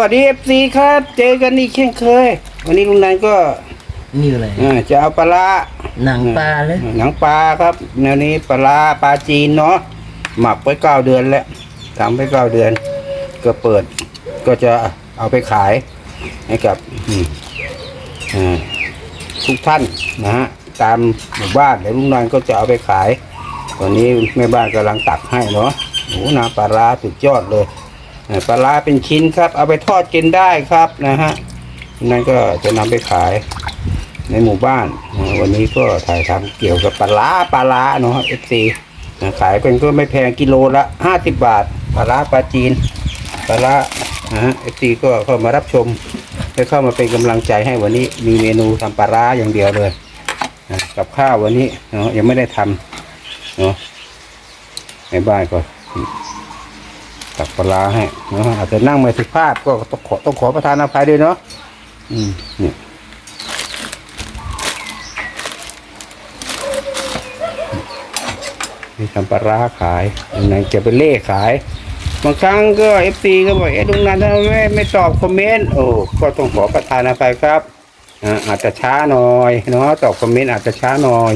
วัสดีเอฟซีครับ เจอกันอีกเช่นเคย วันนี้ลุงนันก็นี่อะไรอ่าจะเอาปลาร้าหนังปลาเลยหนังปลาครับแนวนี้ปลาร้าปลาจีนเนาะหมักไว้เก้าเดือนแล้วทำไว้เก้าเดือน ก็เปิด ก็จะเอาไปขายให้กับอืมอ่าทุกท่านนะฮะตามหมู่บ้านเดี๋ยวลุงนันก็จะเอาไปขาย ตอนนี้แม่บ้านกำลังตักให้เนาะโอ้น้ำปลาร้าสุดยอดเลยอ่า ปลาร้าเป็นชิ้นครับ เอาไปทอดกินได้ครับนะฮะนั่นก็จะนำไปขายในหมู่บ้าน วันนี้ก็ถ่ายทำเกี่ยวกับปลาร้าปลาร้าเนาะเอฟซีขายเป็นก็ไม่แพงกิโลละห้าสิบบาทปลาร้าปลาจีนปลาร้านะฮะเอฟซีก็เข้ามารับชมให้เข้ามาเป็นกำลังใจให้วันนี้มีเมนูทำปลาร้าอย่างเดียวเลยกับข้าววันนี้เนาะยังไม่ได้ทำเนาะในบ้านก็ ตักปลาร้าให้เนาะอาจจะนั่งไม่สุภาพก็ต้องขอต้องขอประทานอภัยด้วยเนาะอืมเนี่ยมีทำปลาร้าขายลุงนันจะไปเล่ขาย บางครั้งก็เอฟซีก็บอกเอ๊ะลุงนันทำไมไม่ไม่ตอบคอมเมนต์โอ้ก็ต้องขอประทานอภัยครับอาจจะช้าหน่อยเนาะตอบคอมเมนต์อาจจะช้าหน่อย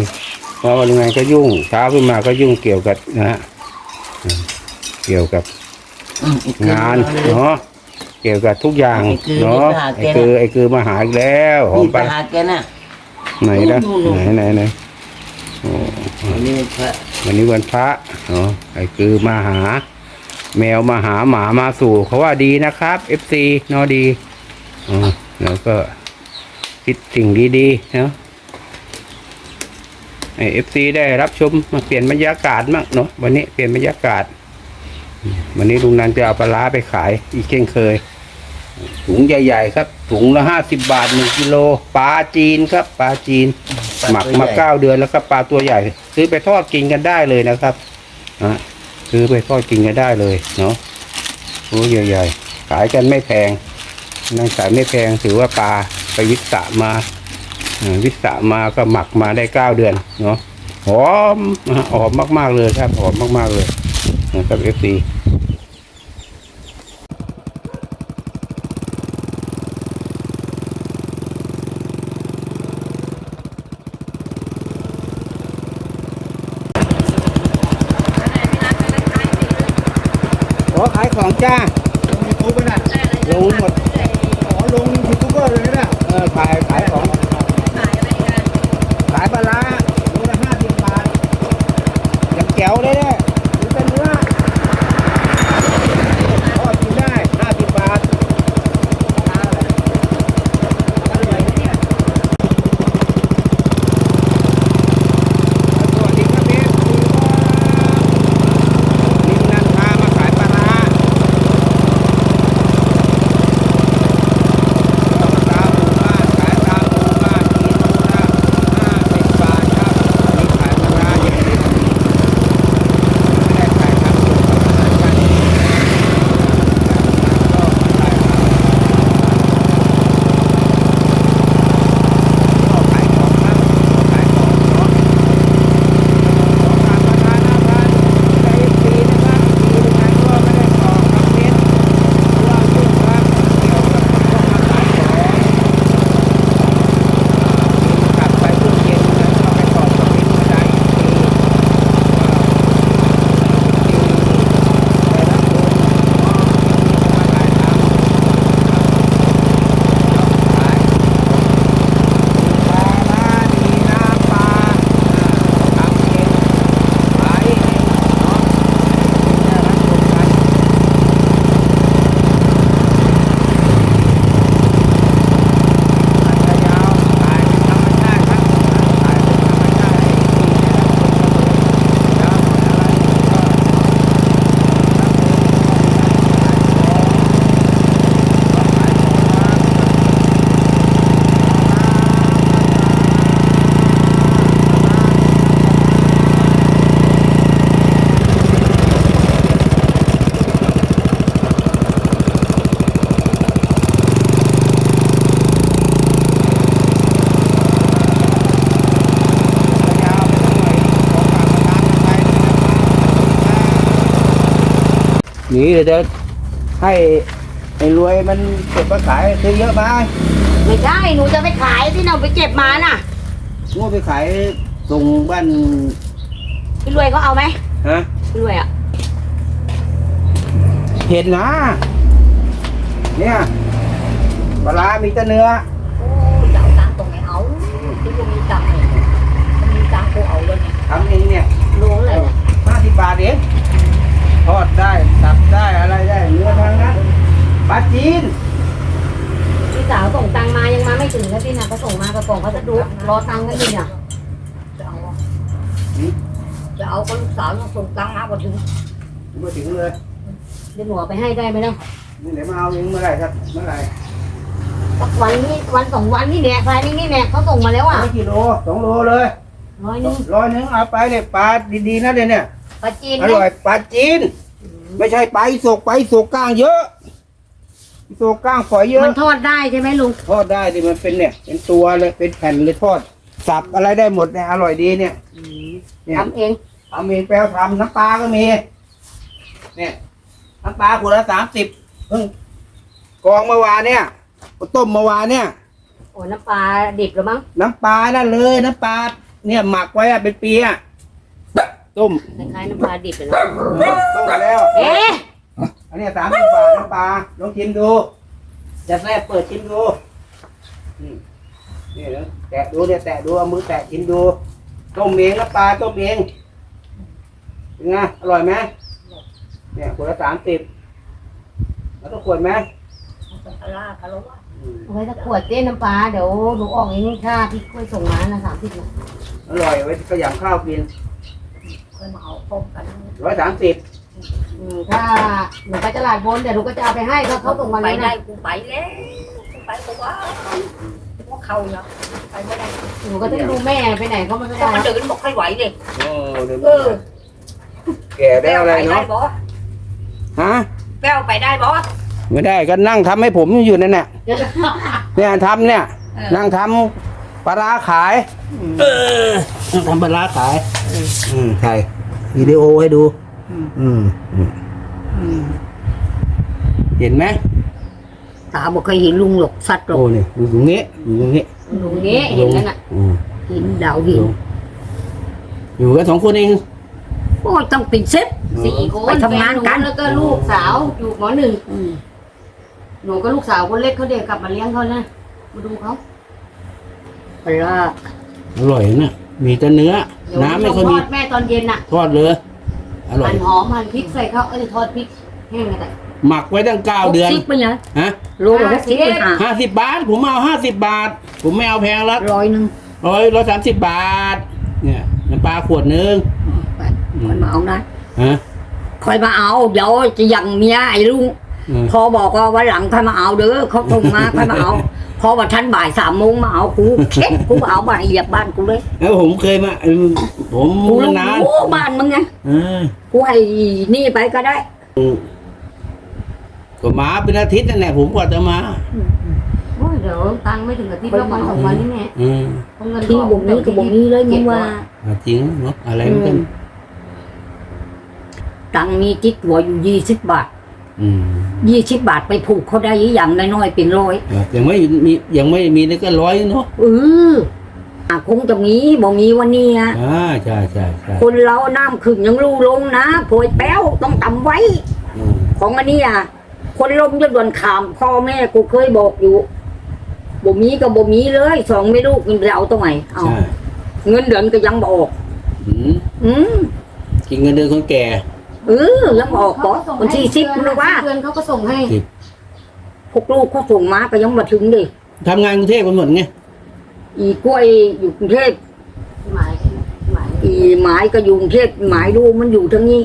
เพราะว่าลุงนันก็ยุ่งเช้าขึ้นมาก็ยุ่งเกี่ยวกับนะฮะเกี่ยวกับ งานเลยเนาะเกี่ยวกับทุกอย่างไอ้คือเนาะไม่ไอ้มาหาแกคือไอ้คือมาหาอีกแล้วหอมนี่ไปไปหาแกน่ะไหนนะนู่นๆไหนไหนไหนโอ้อันนี้พระวันนี้วันพระเนาะไอ้คือมาหา แมวมาหาหมามาสู่เขาว่าดีนะครับ FC เนาะดีอ๋อแล้วก็คิดสิ่งดีๆเนาะไอ้ FC ได้รับชมมาเปลี่ยนบรรยากาศมั่งเนาะวันนี้เปลี่ยนบรรยากาศอืม วันนี้ลุงนันจะเอาปลาร้าไปขายอีกเช่นเคย ถุงใหญ่ ๆ ครับ ถุงละห้าสิบบาทหนึ่งกิโลปลาจีนครับปลาจีนหมักมาเก้าเดือนแล้วก็ปลาตัวใหญ่ ซื้อไปทอดกินกันได้เลยนะครับอะซื้อไปทอดกินกันได้เลยเนาะตัวใหญ่ๆขายกันไม่แพงนั่งขายไม่แพงถือว่าปลาไปวิสามาอ่าวิสามาก็หมักมาได้เก้าเดือนเนาะหอมนะฮะหอมมากๆเลยครับหอมมากๆเลย นะครับเอฟซี ขอขายของจ้ายูทูบไปน่ะลงหมดอ๋อลงยูทูบเบอร์เลยนะเนี่ยเออขายขายของขายปลาร้าโลละห้าสิบบาทยังแจ๋วเลยเนี่ย นี่เดี๋ยวจะให้ไอ้รวยมันเก็บมาขายซื้อเยอะไหมไม่ได้หนูจะไปขายที่หนูไปเก็บมาน่ะงูไปขายส่งบ้านพี่รวยเขาเอาไหมฮะพี่รวยอะเห็นนะ เนี่ยปลาร้ามีแต่เนื้อโอ้ยจะเอาตังค์ตรงไหนเอาที่กูมีตังค์เนี่ยมันมีตังค์กูเอาเลยเนี่ยทำเองเนี่ยรู้เลยเนี่ยห้าสิบบาทเอง ทอดได้ตับได้อะไรได้เนื้อทางนั้นปลาจีนพี่สาวส่งตังค์มายังมาไม่ถึงแล้วพี่นะเขาส่งมากระป๋องเขาจะดูรอตังค์กันอยู่เนี่ยจะเอาจะเอาก็ลูกสาวต้องส่งตังค์มาพอถึงมาถึงเลยเดี๋ยวหนูเอาไปให้ได้ไหมเนาะนี่เดี๋ยวมาเอาเองเมื่อไหร่ครับเมื่อไหร่สักวันนี้วันสองวันนี่เนี่ยภายนี้นี่เนี่ยเขาส่งมาแล้วอะไม่กี่โลสองโลเลยร้อยหนึงร้อยหนึงเอาไปเลยปลาดีๆนะเดี๋ยวเนี่ย ปลาจีนอร่อยปลาจีน ไม่ใช่ปลาอีโศกปลาอีโศกก้างเยอะอีโศกก้างฝอยเยอะมันทอดได้ใช่ไหมลุงทอดได้ดิมันเป็นเนี่ย เป็นตัวเลยเป็นแผ่นเลยทอด สับอะไรได้หมดเนี่ยอร่อยดีเนี่ยเนี่ยทำเองทำเองแปลวทำน้ำปลาก็มี เนี่ยน้ำปลาขวดละสามสิบเพิ่งกองเมื่อวานเนี่ยต้มเมื่อวานเนี่ย โอ้น้ำปลาดิบหรือมั้งน้ำปลานั่นเลยน้ำปลาเนี่ยหมักไว้อะเป็นปีอะ ต้มคล้ายๆน้ำปลาดิบเลยนะต้มแล้ว เอ๊ะอันเนี้สามสิบบาทน้ำปลาลองชิมดูจะแรกเปิดชิมดูอืมนี่นะแตะดูเนี่ยแตะดูเอามือแตะชิมดูต้มเองน้ำปลาต้มเองเป็นไงอร่อยไหมเนี่ยขวดละสามสิบแล้วต้องขวดไหมคาราคาร์วะอืมเอาไว้ถ้าขวดเจ๊น้ำปลาเดี๋ยวหนูออกเองค่าพี่กล้วยส่งมานะสามสิบนะอร่อยไว้ขยำข้าวกิน เคยมาเอาต้มกันร้อยสามสิบอืมถ้าหนูไปตลาดบนเดี๋ยวหนูก็จะเอาไปให้เขาเขาส่งมาไปแล้วได้นะกูไปแล้วกูไปกูว่าว่าเขาเนาะไปไม่ได้หนูก็ต้องดูแม่ไปไหนก็ไม่ก็ได้มันเดินบอกให้ไหวเลยโอ้เดี๋ยวเออแก่ได้อะไรไปได้เนาะบอฮะแป้วไปได้บอไม่ได้ก็นั่งทำให้ผมอยู่นั่นแหละเนี่ยทำเนี่ยนั่งทำ ปลาร้าขาย เออนั่งทำปลาร้าขายอืมใช่วิดีโอให้ดู อืมอืมเห็นไหมตาบอกเคยเห็นลุงหรอกสัตว์หรอโอ้กนี่อยู่ตรงนี้อยู่ตรงนี้หนูนี้เห็นแล้วน่ะอืมเห็นดาวเห็นอยู่กันสองคนเองโอ้ยต้องเป็นเซฟ สี่คนไปทำงานกัน แฟหแล้วก็ลูกสาวอยู่หมอหนึ่งหนูก็ลูกสาวคนเล็กเขาเด็กกลับมาเลี้ยงเขานะมาดูเขา ปลาอร่อยนะมีแต่เนื้อเดี๋ยวน้ำไม่หค่อยทมีอดแม่ตอนเย็นน่ะทอดเลย อร่อหั่ยนหอมหั่นพริกใส่ข้าวเอ้ยทอดพริกแห้งอะไรหมักไว้ตั้งเก้าเดือนสิบไปเนี่ยฮะโลละหกสิบไปห้าห้าสิบบาท ผมเอาห้าสิบบาท ผมไม่เอาแพงแล้วร้อยหนึ่งร้อยร้อยสามสิบบาท เนี่ยน้ำปลาขวดนึงไปคอยมาเอานะฮะคอยมาเอา เดี๋ยวจะยังเมียไอ้ลุงเออ พอบอกว่าวันหลังค่อยมาเอาเด้อเขาส่งมาค่อยมาเอาพอว่าทันบ่ายสามโมงมาเอากูเช็ดกูเอาบ้านเหยียบบ้านกูเลยแล้วผมเคยมาเออผมกูมารู้นานบ้านมึงไงเออกูให้นี่ไปก็ได้ก็มาเป็นอาทิตย์นั่นแหละผมกว่าจะมาโอ้ยเดี๋ยวตังค์ไม่ถึงอาทิตย์แล้ววันสองวันนี่แน่เออเพราะเงินที่บ่มีก็บ่มีเลยมึงว่าเอาจริงเนาะอะไรมันกันตังค์มีจิตหัวอยู่ยี่สิบบาท อืม ยี่สิบบาทไปผูกเขาได้อย่างน้อยๆเป็นร้อยเออยังไม่มียังไม่มีนี่ก็ร้อยเนาะเอออะคงจะมีบ่มีวันนี้อะอ่าใช่ใช่ใช่คนเราน้ำขึ้นยังรู้ลงนะโผยแป้วต้องตำไว้อืมของอันนี้อะ คนลมจะด่วนขามพ่อแม่กูเคยบอกอยู่บ่มีก็บ่มีเลยสองไม่ลูกมันจะเอาตรงไหนเอาใช่เงินเดือนก็ยังบออกอืมอืมกินเงินเดือนคนแก่ เออยังบออกบ่วันที่สิบนะว่าเดือนเขาก็ส่งให้สิบพวกลูกเขาส่งมาก็ยังมาถึงดิทำงานกรุงเทพกันหมดไงอีกล้วยอยู่กรุงเทพหมายหมายอีหมายก็อยู่กรุงเทพหมายลูกมันอยู่ทั้งนี้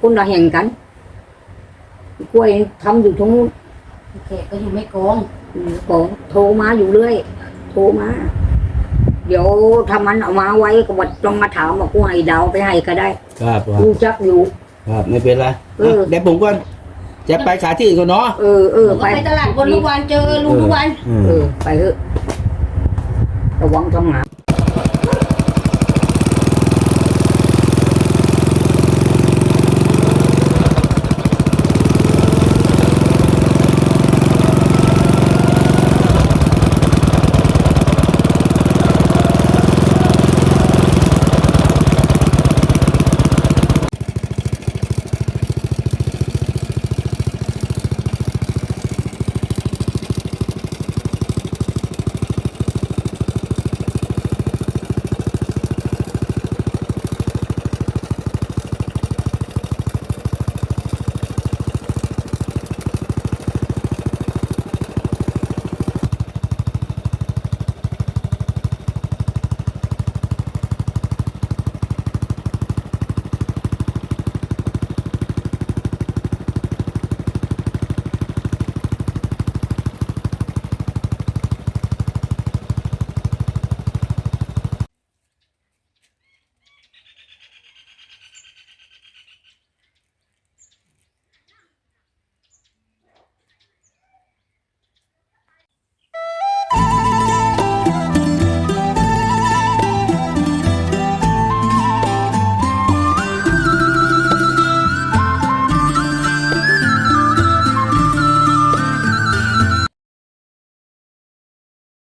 คนละแห่งกันอีกล้วยทำอยู่ทั้งนู้นแขกก็อยู่ไม่โกงอืมบอกโทรมาอยู่เรื่อยโทรมาเดี๋ยวถ้ามันเอามาไว้ก็บอกต้องมาถามว่ากูให้ดาวไปให้ก็ได้ ครับครับกูจักอยู่ ครับไม่เป็นไรเออ เดี๋ยวผมก็จะไปขายที่อื่นก่อนเนาะเออเออหนูไปก็ไปตลาดบนทุกวันเจอลุงทุกวันอืมเออ ไปเถอะระวังต้องหา